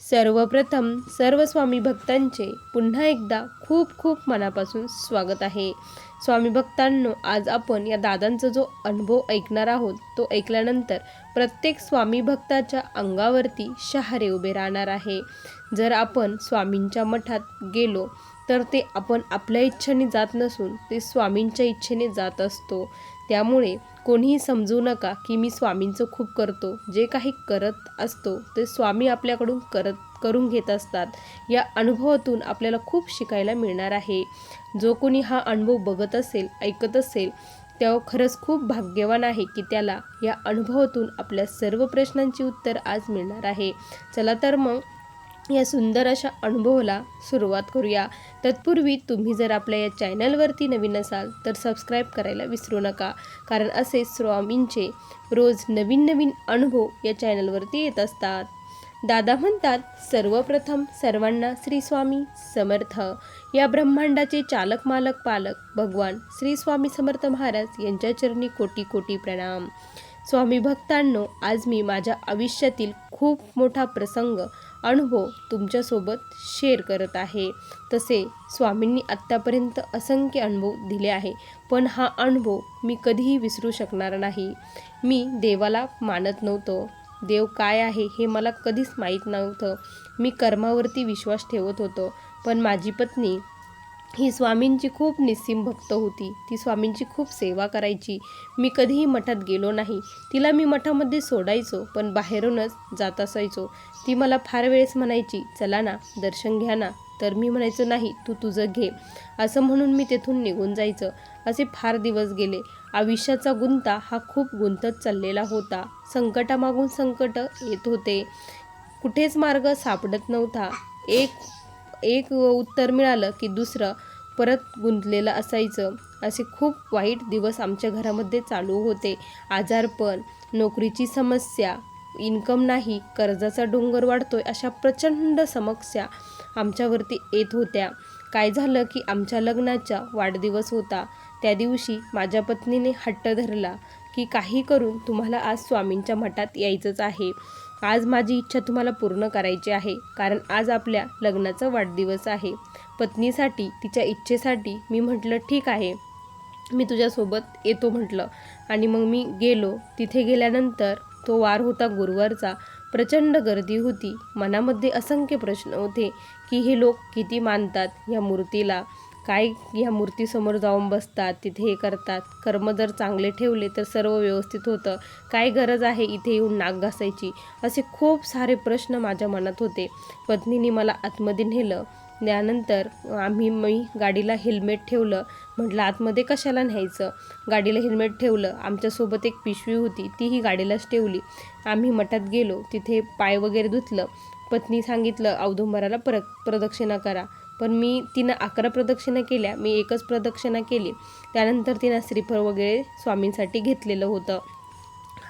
सर्वप्रथम सर्व स्वामी भक्तांचे पुन्हा एकदा खूप खूप मनापासून स्वागत आहे. स्वामी भक्तांनो आज आपण या दादांचा जो अनुभव ऐकणार आहोत तो ऐकल्यानंतर प्रत्येक स्वामी भक्ताच्या अंगावरती शहारे उभे राहणार आहे. जर आपण स्वामींच्या मठात गेलो तर ते आपण आपल्या इच्छेने जात नसून ते स्वामींच्या इच्छेने जात असतो. त्यामुळे कोणीही समजू नका की मी स्वामींचं खूप करतो. जे काही करत असतो ते स्वामी आपल्याकडून करत करून घेत असतात. या अनुभवातून आपल्याला खूप शिकायला मिळणार आहे. जो कोणी हा अनुभव बघत असेल ऐकत असेल तेव्हा खरंच खूप भाग्यवान आहे की त्याला या अनुभवातून आपल्या सर्व प्रश्नांची उत्तर आज मिळणार आहे. चला तर मग या सुंदर अशा अनुभवाला सुरुवात करूया. तत्पूर्वी तुम्ही जर आपल्या या चॅनलवरती नवीन असाल तर सबस्क्राईब करायला विसरू नका. कारण असे स्वामींचे रोज नवीन नवीन अनुभव या चॅनलवरती येत असतात. दादा म्हणतात सर्वप्रथम सर्वांना श्री स्वामी समर्थ. या ब्रह्मांडाचे चालक मालक पालक भगवान श्री स्वामी समर्थ महाराज यांच्या चरणी कोटी कोटी प्रणाम. स्वामी भक्तांनो आज मी माझ्या आयुष्यातील खूप मोठा प्रसंग अनुभव हो तुमच्यासोबत शेअर करत आहे. तसे स्वामींनी आत्तापर्यंत असंख्य अनुभव दिले आहे. पण हा अनुभव मी कधीही विसरू शकणार नाही. मी देवाला मानत नव्हतो. देव काय आहे हे मला कधीच माहीत नव्हतं. मी कर्मावरती विश्वास ठेवत होतो. पण माझी पत्नी ही स्वामींची खूप निस्सीम भक्त होती. ती स्वामींची खूप सेवा करायची. मी कधीही मठात गेलो नाही. तिला मी मठामध्ये सोडायचो पण बाहेरूनच जात असायचो. ती मला फार वेळेस म्हणायची चला ना दर्शन घ्या ना. तर मी म्हणायचो नाही तू तुझं घे. असं म्हणून मी तेथून निघून जायचं. असे फार दिवस गेले. आयुष्याचा गुंता हा खूप गुंतत चाललेला होता. संकटामागून संकट येत होते. कुठेच मार्ग सापडत नव्हता. एक एक उत्तर मिळालं की दुसरं परत गुंतलेलं असायचं. असे खूप वाईट दिवस आमच्या घरामध्ये चालू होते. आजारपण नोकरीची समस्या इन्कम नाही कर्जाचा डोंगर वाढतोय अशा प्रचंड समस्या आमच्यावरती येत होत्या. काय झालं की आमच्या लग्नाचा वाढदिवस होता. त्या दिवशी माझ्या पत्नीने हट्ट धरला की काही करून तुम्हाला आज स्वामींच्या मठात यायचंच आहे. आज माझी इच्छा तुम्हाला पूर्ण करायची आहे कारण आज आपल्या लग्नाचा वाढदिवस आहे. पत्नीसाठी तिच्या इच्छेसाठी मी म्हटलं ठीक आहे. मी तुझ्यासोबत येतो म्हटलं. आणि मग मी गेलो. तिथे गेल्यानंतर तो वार होता गुरुवारचा. प्रचंड गर्दी होती. मनामध्ये असंख्य प्रश्न होते की हे लोक किती मानतात या मूर्तीला. काय ह्या मूर्तीसमोर जाऊन बसतात तिथे हे करतात. कर्म जर चांगले ठेवले तर सर्व व्यवस्थित होतं. काय गरज आहे इथे येऊन नाक घासायची? असे खूप सारे प्रश्न माझ्या मनात होते. पत्नीने मला आतमध्ये नेलं. त्यानंतर आम्ही मी गाडीला हेल्मेट ठेवलं. म्हटलं आतमध्ये कशाला न्यायचं? गाडीला हेल्मेट ठेवलं. आमच्यासोबत एक पिशवी होती. तीही गाडीलाच ठेवली. आम्ही मठात गेलो. तिथे पाय वगैरे धुतलं. पत्नी सांगितलं औदुंबराला पर प्रदक्षिणा करा. पण मी तिनं अकरा प्रदक्षिणा केल्या मी एकच प्रदक्षिणा केली. त्यानंतर तिनं श्रीफळ वगैरे स्वामींसाठी घेतलेलं होतं.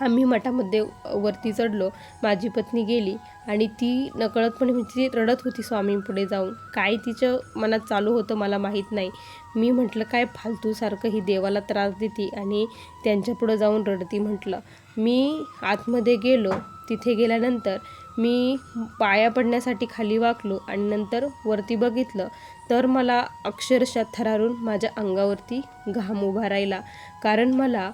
आम्ही मठामध्ये वरती चढलो माझी पत्नी गेली आणि ती नकळतपणे म्हणजे ती रडत होती स्वामींपुढे जाऊन. काय तिच्या मनात चालू होतं मला माहीत नाही. मी म्हटलं काय फालतूसारखं ही देवाला त्रास देते आणि त्यांच्यापुढं जाऊन रडती? म्हटलं. मी आतमध्ये गेलो. तिथे गेल्यानंतर मी पाया पडण्यासाठी खाली वाकलो आणि नंतर वरती बघितलं तर मला अक्षरशः थरारून माझ्या अंगावरती घाम उभा राहिला. कारण मला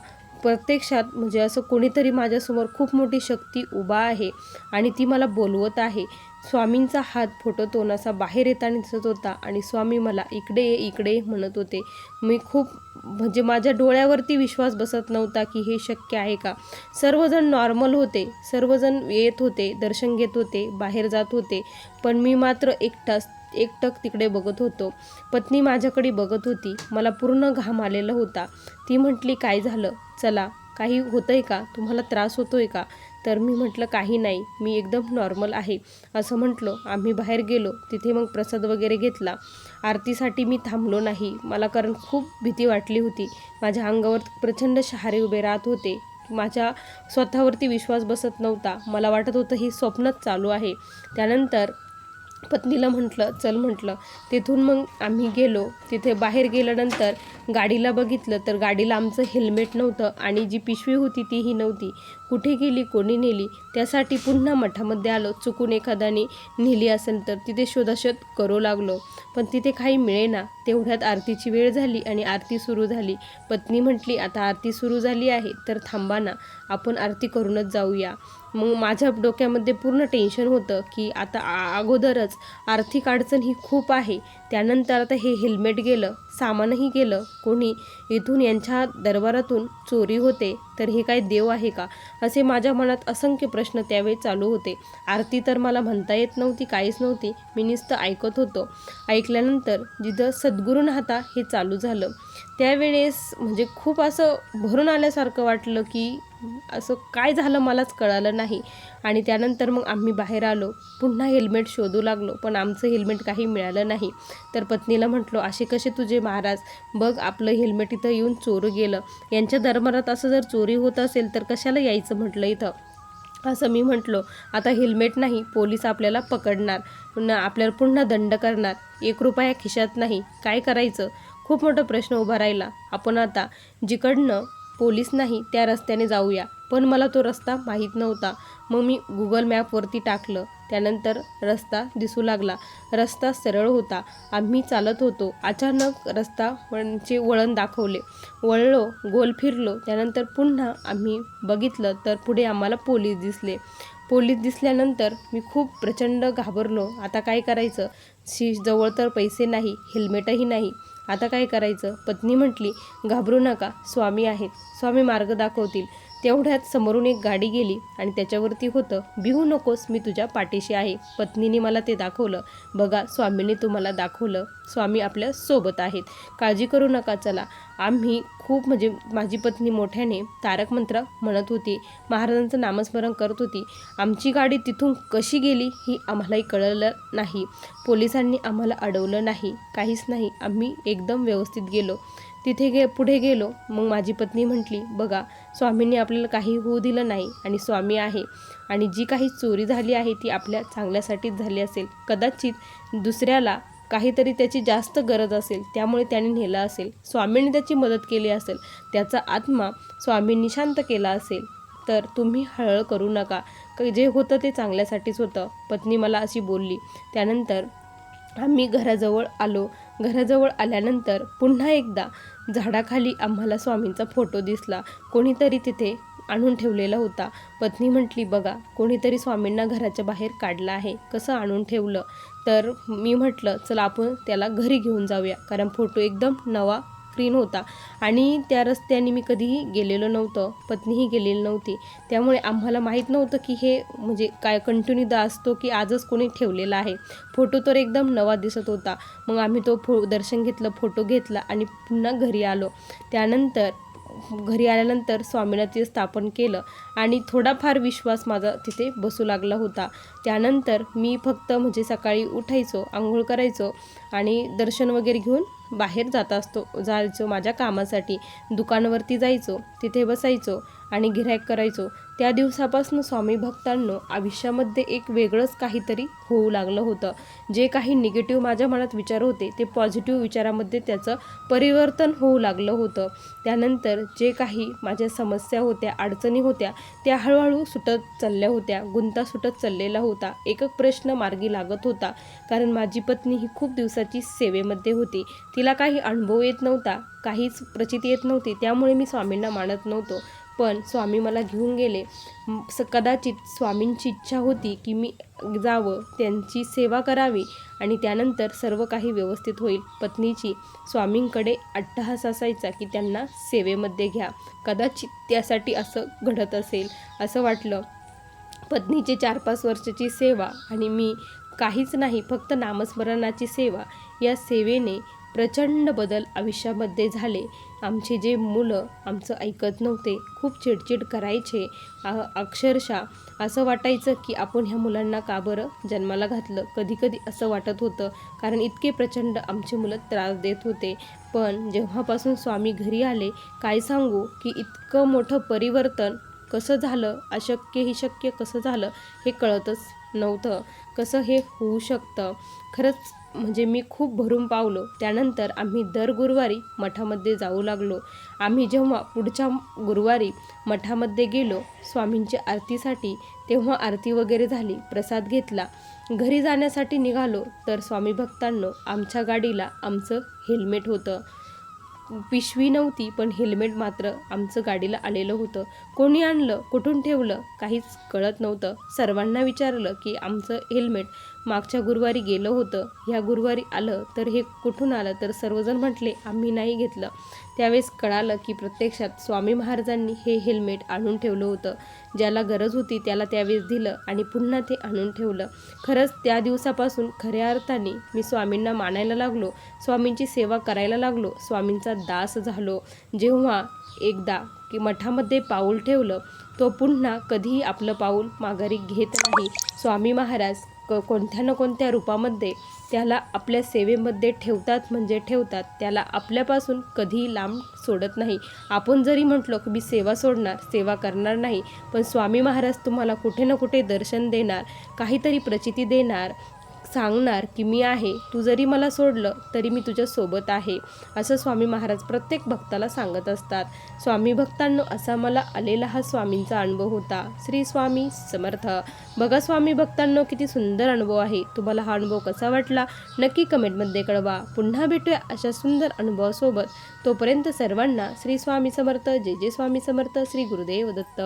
प्रत्यक्षात म्हणजे असं कोणीतरी माझ्यासमोर खूप मोठी शक्ती उभा आहे आणि ती मला बोलवत आहे. स्वामींचा हात फोटोतून असा बाहेर येताना दिसत होता आणि स्वामी मला इकडे ये इकडे म्हणत होते. मी खूप म्हणजे माझ्या डोळ्यावरती विश्वास बसत नव्हता की हे शक्य आहे का. सर्वजण नॉर्मल होते. सर्वजण येत होते दर्शन घेत होते बाहेर जात होते. पण मी मात्र एकटाच एकटक तिकडे बघत होतो. पत्नी माझ्याकडे बघत होती. मला पूर्ण घाम आलेला होता. ती म्हटली काय झालं? चला काही होतं आहे का? तुम्हाला त्रास होतो आहे का? तर मी म्हटलं काही नाही. मी एकदम नॉर्मल आहे. असं म्हटलं. आम्ही बाहेर गेलो. तिथे मग प्रसाद वगैरे घेतला. आरतीसाठी मी थांबलो नाही. मला कारण खूप भीती वाटली होती. माझ्या अंगावर प्रचंड शहारे उभे राहत होते. माझ्या स्वतःवरती विश्वास बसत नव्हता. मला वाटत होतं ही स्वप्नच चालू आहे. त्यानंतर पत्नीला म्हटलं चल म्हटलं. तिथून मग आम्ही गेलो. तिथे बाहेर गेल्यानंतर गाडीला बघितलं तर गाडीला आमचं हेल्मेट नव्हतं आणि जी पिशवी होती तीही नव्हती. कुठे गेली कोणी नेली? त्यासाठी पुन्हा मठामध्ये आलो. चुकून एखाद्याने नेली असेल तर तिथे शोधाशोध करू लागलो. पण तिथे काही मिळेना. तेवढ्यात आरतीची वेळ झाली आणि आरती सुरू झाली. पत्नी म्हटली आता आरती सुरू झाली आहे तर थांबा ना आपण आरती करूनच जाऊया. मग माझ्या डोक्यामध्ये पूर्ण टेन्शन होतं की आता आ- अगोदरच आर्थिक अडचण ही खूप आहे. त्यानंतर आता हे हेल्मेट गेलं सामानही गेलं. कोणी इथून यांच्या दरबारातून चोरी होते तर हे काय देव आहे का? असे माझ्या मनात असंख्य प्रश्न त्यावेळी चालू होते. आरती तर मला म्हणता येत नव्हती काहीच नव्हती. मी नुसतं ऐकत होतो. ऐकल्यानंतर जिथं सद्गुरून हाता हे चालू झालं. त्यावेळेस म्हणजे खूप असं भरून आल्यासारखं वाटलं की असं काय झालं मलाच कळालं नाही. आणि त्यानंतर मग आम्ही बाहेर आलो. पुन्हा हेल्मेट शोधू लागलो पण आमचं हेल्मेट काही मिळालं नाही. तर पत्नीला म्हटलो असे कसे तुझे महाराज? बघ आपलं हेल्मेट इथं येऊन चोरू गेलं. यांच्या दरबारात असं जर चोरी होत असेल तर कशाला यायचं म्हटलं इथं? असं मी म्हटलो आता हेल्मेट नाही पोलीस आपल्याला पकडणार. पुन्हा आपल्याला पुन्हा दंड करणार. एक रुपया खिशात नाही. काय करायचं? खूप मोठा प्रश्न उभा राहिला. आपण आता जिकडनं पोलीस नाही त्या रस्त्याने जाऊया. पण मला तो रस्ता माहीत नव्हता. मग मी गुगल मॅपवरती टाकलं. त्यानंतर रस्ता दिसू लागला. रस्ता सरळ होता. आम्ही चालत होतो. अचानक रस्ता म्हणजे वळण दाखवले. वळलो गोल फिरलो. त्यानंतर पुन्हा आम्ही बघितलं तर पुढे आम्हाला पोलीस दिसले. पोलीस दिसल्यानंतर मी खूप प्रचंड घाबरलो. आता काय करायचं? शी जवळ तर पैसे नाही हेल्मेटही नाही. आता काय करायचं? पत्नी म्हटली घाबरू नका स्वामी आहेत. स्वामी मार्ग दाखवतील. तेवढ्यात समोरून एक गाडी गेली आणि त्याच्यावरती होतं भिवू नकोस मी तुझ्या पाठीशी आहे. पत्नीने मला ते दाखवलं. बघा स्वामींनी तुम्हाला दाखवलं. स्वामी आपल्यासोबत आहेत. काळजी करू नका चला. आम्ही खूप म्हणजे माझी पत्नी मोठ्याने तारक मंत्र म्हणत होती. महाराजांचं नामस्मरण करत होती. आमची गाडी तिथून कशी गेली ही आम्हालाही कळलं नाही. पोलिसांनी आम्हाला अडवलं नाही. काहीच नाही. आम्ही एकदम व्यवस्थित गेलो. तिथे गे पुढे गेलो. मग माझी पत्नी म्हटली बघा स्वामींनी आपल्याला काही होऊ दिलं नाही आणि स्वामी आहे आणि जी काही चोरी झाली आहे ती आपल्या चांगल्यासाठीच झाली असेल. कदाचित दुसऱ्याला काहीतरी त्याची जास्त गरज असेल त्यामुळे त्याने नेलं असेल. स्वामींनी त्याची मदत केली असेल त्याचा आत्मा स्वामींनी शांत केला असेल तर तुम्ही हळहळ करू नका. जे होतं ते चांगल्यासाठीच होतं. पत्नी मला अशी बोलली. त्यानंतर आम्ही घराजवळ आलो. घराजवळ आल्यानंतर पुन्हा एकदा झाडाखाली आम्हाला स्वामींचा फोटो दिसला. कोणीतरी तिथे आणून ठेवलेला होता. पत्नी म्हटली बघा कोणीतरी स्वामींना घराच्या बाहेर काढलं आहे. कसं आणून ठेवलं? तर मी म्हटलं चला आपण त्याला घरी घेऊन जाऊया. कारण फोटो एकदम नवा क्लीन होता. आणि त्या रस्त्याने मी कधीही गेलेलो नव्हतं. पत्नीही गेलेली नव्हती. त्यामुळे आम्हाला माहीत नव्हतं की हे म्हणजे काय कंटिन्यूदा असतो की आजच कोणी ठेवलेला आहे. फोटो तर एकदम नवा दिसत होता. मग आम्ही तो फो दर्शन घेतलं फोटो घेतला आणि पुन्हा घरी आलो. त्यानंतर घरी आल्यानंतर स्वामींना ते स्थापन केलं आणि थोडाफार विश्वास माझा तिथे बसू लागला होता. त्यानंतर मी फक्त म्हणजे सकाळी उठायचो आंघोळ करायचो आणि दर्शन वगैरे घेऊन बाहेर जात असतो. जायचो माझ्या कामासाठी. दुकानवरती जायचो. तिथे बसायचो. आणि गिऱ्हाईक करायचो. त्या दिवसापासून स्वामी भक्तांनो आयुष्यामध्ये एक वेगळंच काहीतरी होऊ लागलं होतं. जे काही निगेटिव्ह माझ्या मनात विचार होते ते पॉझिटिव्ह विचारामध्ये त्याचं परिवर्तन होऊ लागलं होतं. त्यानंतर जे काही माझ्या समस्या होत्या अडचणी होत्या त्या हळूहळू सुटत चालल्या होत्या गुंता सुटत चाललेला होता एक प्रश्न मार्गी लागत होता. कारण माझी पत्नी ही खूप दिवसाची सेवेमध्ये होती. तिला काही अनुभव येत नव्हता काहीच प्रचिती येत नव्हती त्यामुळे मी स्वामींना मानत नव्हतो. पण स्वामी मला घेऊन गेले. स कदाचित स्वामींची इच्छा होती की मी जावं त्यांची सेवा करावी आणि त्यानंतर सर्व काही व्यवस्थित होईल. पत्नीची स्वामींकडे अट्टहास असायचा की त्यांना सेवेमध्ये घ्या. कदाचित त्यासाठी असं घडत असेल असं वाटलं. पत्नीची चार पाच वर्षाची सेवा आणि मी काहीच नाही फक्त नामस्मरणाची सेवा. या सेवेने प्रचंड बदल आयुष्यामध्ये झाले. आमचे जे मुलं आमचं ऐकत नव्हते खूप चिडचिड करायचे. आ- अक्षरशः असं वाटायचं की आपण ह्या मुलांना का बरं जन्माला घातलं? कधीकधी असं वाटत होतं कारण इतके प्रचंड आमचे मुलं त्रास देत होते. पण जेव्हापासून स्वामी घरी आले काय सांगू की इतकं मोठं परिवर्तन कसं झालं? अशक्य ही शक्य कसं झालं हे कळतच नव्हतं. कसं हे होऊ शकतं? खरंच म्हणजे मी खूप भरून पावलो. त्यानंतर आम्ही दर गुरुवारी मठामध्ये जाऊ लागलो. आम्ही जेव्हा पुढच्या गुरुवारी मठामध्ये गेलो स्वामींच्या आरतीसाठी तेव्हा आरती वगैरे झाली प्रसाद घेतला. घरी जाण्यासाठी निघालो तर स्वामी भक्तांनो आमच्या गाडीला आमचं हेल्मेट होतं. पिशवी नव्हती पण हेल्मेट मात्र आमचं गाडीला आलेलं होतं. कोणी आणलं कुठून ठेवलं काहीच कळत नव्हतं. सर्वांना विचारलं की आमचं हेल्मेट मागच्या गुरुवारी गेलं होतं. ह्या गुरुवारी आलं तर हे कुठून आलं? तर सर्वजण म्हटले आम्ही नाही घेतलं. त्यावेळेस कळालं की प्रत्यक्षात स्वामी महाराजांनी हे हेल्मेट आणून ठेवलं होतं. ज्याला गरज होती त्याला त्यावेळेस दिलं आणि पुन्हा ते आणून ठेवलं. खरंच त्या दिवसापासून खऱ्या अर्थाने मी स्वामींना मानायला लागलो स्वामींची सेवा करायला लागलो स्वामींचा दास झालो. जेव्हा एकदा की मठामध्ये पाऊल ठेवलं तो पुन्हा कधीही आपलं पाऊल माघारी घेत नाही. स्वामी महाराज क कोणत्या ना कोणत्या रूपामध्ये त्याला आपल्या सेवेमध्ये ठेवतात म्हणजे ठेवतात त्याला आपल्यापासून कधीही लांब सोडत नाही. आपण जरी म्हटलो की मी सेवा सोडणार सेवा करणार नाही पण स्वामी महाराज तुम्हाला कुठे ना कुठे दर्शन देणार काहीतरी प्रचिती देणार सांगणार की मी आहे तू जरी मला सोडलं तरी मी तुझ्यासोबत आहे असं स्वामी महाराज प्रत्येक भक्ताला सांगत असतात. स्वामी भक्तांनो असा मला आलेला हा स्वामींचा अनुभव होता. श्री स्वामी समर्थ. बघा स्वामी भक्तांनो किती सुंदर अनुभव आहे. तुम्हाला हा अनुभव कसा वाटला? नक्की कमेंटमध्ये कळवा. पुन्हा भेटूया अशा सुंदर अनुभवासोबत. तोपर्यंत सर्वांना श्री स्वामी समर्थ जय जय स्वामी समर्थ श्री गुरुदेव दत्त.